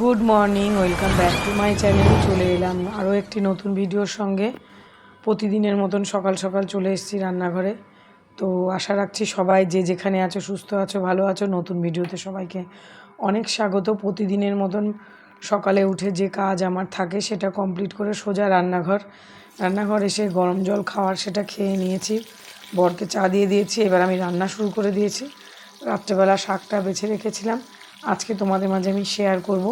Good morning welcome back to my channel চলে এলাম আরও একটি নতুন ভিডিওর সঙ্গে। প্রতিদিনের মতন সকাল সকাল চলে এসেছি রান্নাঘরে। তো আশা রাখছি সবাই যে যেখানে আছো, সুস্থ আছো, ভালো আছো, নতুন ভিডিওতে সবাইকে অনেক স্বাগত। প্রতিদিনের মতন সকালে উঠে যে কাজ আমার থাকে, সেটা কমপ্লিট করে সোজা রান্নাঘর। রান্নাঘর এসে গরম জল খাওয়ার সেটা খেয়ে নিয়েছি। বরকে চা দিয়ে দিয়েছি, এবার আমি রান্না শুরু করে দিয়েছি। রাত্রেবেলা শাকটা বেছে রেখেছিলাম। আজকে তোমাদের মাঝে আমি শেয়ার করব।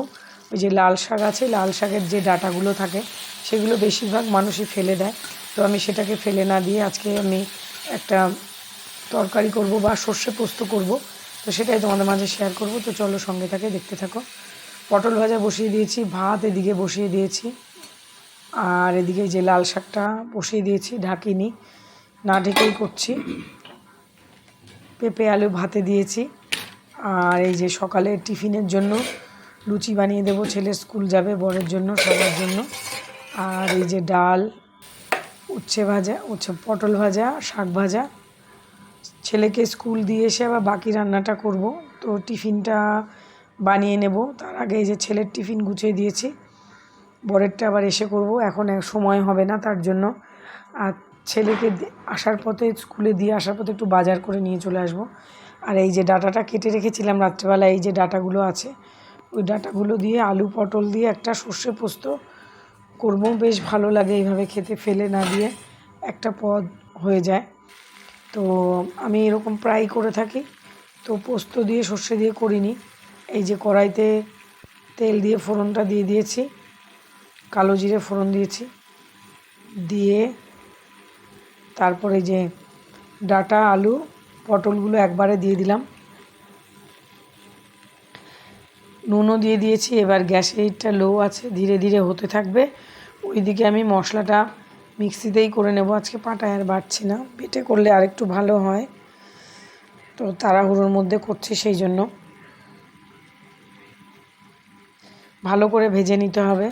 ওই যে লাল শাক আছে, লাল শাকের যে ডাটাগুলো থাকে, সেগুলো বেশিরভাগ মানুষই ফেলে দেয়। তো আমি সেটাকে ফেলে না দিয়ে আজকে আমি একটা তরকারি করব বা সর্ষে পোস্ত করব। তো সেটাই তোমাদের মাঝে শেয়ার করব। তো চলো সঙ্গে থাকে, দেখতে থাকো। পটল ভাজা বসিয়ে দিয়েছি, ভাত এদিকে বসিয়ে দিয়েছি। আর এদিকে যে লাল শাকটা বসিয়ে দিয়েছি, ঢাকিনি। না ঢেকেই করছি। পেঁপে, আলু ভাতে দিয়েছি। আর এই যে সকালে টিফিনের জন্য লুচি বানিয়ে দেবো, ছেলে স্কুল যাবে বরের জন্য, সবার জন্য। আর এই যে ডাল, উচ্ছে ভাজা, উচ্ছে পটল ভাজা, শাক ভাজা। ছেলেকে স্কুল দিয়ে এসে আবার বাকি রান্নাটা করব। তো টিফিনটা বানিয়ে নেব। তার আগে এই যে ছেলের টিফিন গুছিয়ে দিয়েছি। বরেরটা আবার এসে করব। এখন সময় হবে না তার জন্য। আর ছেলেকে আসার পথে, স্কুলে দিয়ে আসার পথে একটু বাজার করে নিয়ে চলে আসব। আর এই যে ডাটাটা কেটে রেখেছিলাম রাত্রেবেলা এই যে ডাটাগুলো আছে ওই ডাটাগুলো দিয়ে, আলু, পটল দিয়ে একটা সর্ষে পোস্ত করব। বেশ ভালো লাগে এইভাবে খেতে, ফেলে না দিয়ে একটা পদ হয়ে যায়। তো আমি এরকম প্রায় করে থাকি। তো পোস্ত দিয়ে, সর্ষে দিয়ে করিনি। এই যে কড়াইতে তেল দিয়ে ফোড়নটা দিয়ে দিয়েছি, কালো জিরে ফোড়ন দিয়েছি, দিয়ে তারপরে যে ডাটা, আলু, পটলগুলো একবারে দিয়ে দিলাম। নুনও দিয়ে দিয়েছি, এবার গ্যাসেরটা লো আছে, ধীরে ধীরে হতে থাকবে। ওইদিকে আমি মশলাটা মিক্সিতেই করে নেব, আজকে পাটায় আর বাড়ছি না, বেটে করলে আরেকটু ভালো হয়। তো তাড়াহুড়োর মধ্যে করছি সেই জন্য। ভালো করে ভেজে নিতে হবে।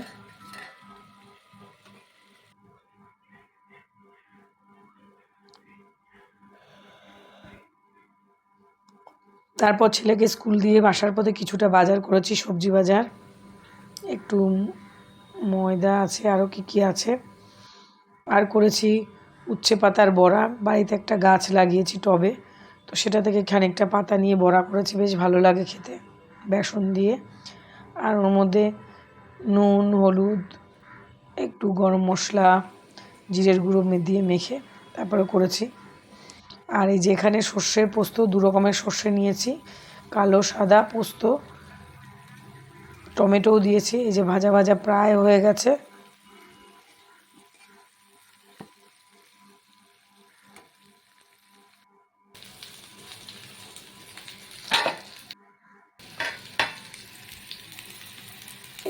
তারপর ছেলেকে স্কুল দিয়ে বাসার পথে কিছুটা বাজার করেছি, সবজি বাজার। একটু ময়দা আছে আরও কী কী আছে। আর করেছি উচ্ছে পাতার বড়া, বাড়িতে একটা গাছ লাগিয়েছি টবে। তো সেটা থেকে খানিকটা পাতা নিয়ে বড়া করেছি, বেশ ভালো লাগে খেতে, বেসন দিয়ে। আর ওর মধ্যে নুন, হলুদ, একটু গরম মশলা, জিরের গুঁড়ো দিয়ে মেখে তারপরে করেছি। আর এই যে এখানে সর্ষের পোস্ত, দু রকমের সর্ষে নিয়েছি। কালো, সাদা পোস্ত, টমেটোও দিয়েছি, এই যে ভাজা ভাজা প্রায় হয়ে গেছে।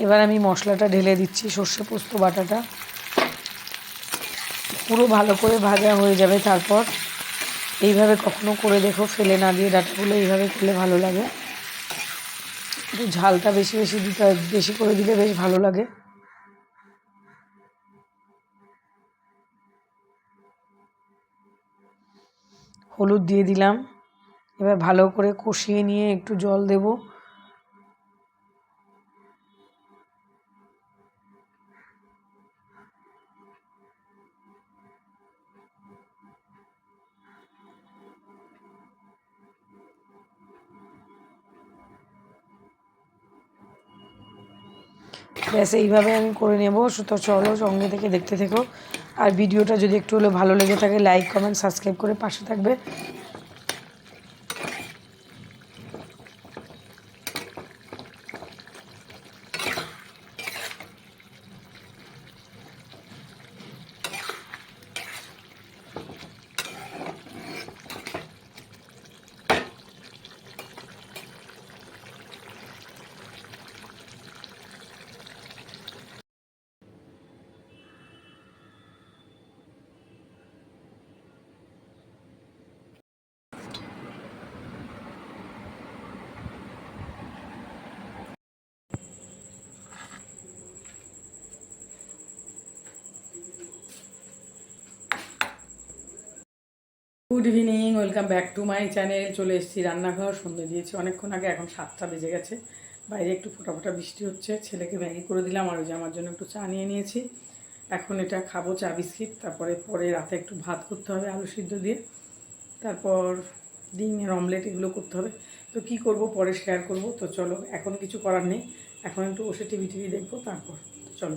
এবার আমি মশলাটা ঢেলে দিচ্ছি, সর্ষে পোস্ত, বাটাটা। পুরো ভালো করে ভাজা হয়ে যাবে তারপর। এইভাবে কখনো করে দেখো, ফেলে না দিয়ে ডাটাগুলো এইভাবে করলে ভালো লাগে। একটু ঝালটা বেশি বেশি দিতে বেশি করে দিলে বেশ ভালো লাগে। হলুদ দিয়ে দিলাম। এবার ভালো করে কষিয়ে নিয়ে একটু জল দেব। ব্যাস, এইভাবে আমি করে নেব। তো চলো, সঙ্গে থেকে দেখতে থেকো। আর ভিডিওটা যদি একটু হলেও ভালো লেগে থাকে লাইক কমেন্ট সাবস্ক্রাইব করে পাশে থাকবে। Good evening welcome back to my channel চলে এসেছি রান্নাঘর, সন্ধ্যে দিয়েছি। অনেকক্ষণ আগে এখন সাতটা বেজে গেছে। বাইরে একটু ফোটা ফোটা বৃষ্টি হচ্ছে, ছেলেকে ম্যাগি করে দিলাম, আর ওই যে আমার জন্য একটু চা নিয়ে নিয়েছি। এখন এটা খাব চা, বিস্কিট, তারপরে পরে রাতে একটু ভাত করতে হবে, আলু সিদ্ধ দিয়ে। তারপর ডিমের অমলেট এগুলো করতে হবে। তো কি করব, পরে শেয়ার করব। তো চলো, এখন কিছু করার নেই। এখন একটু বসে টিভি টিভি দেখব, তারপর। চলো।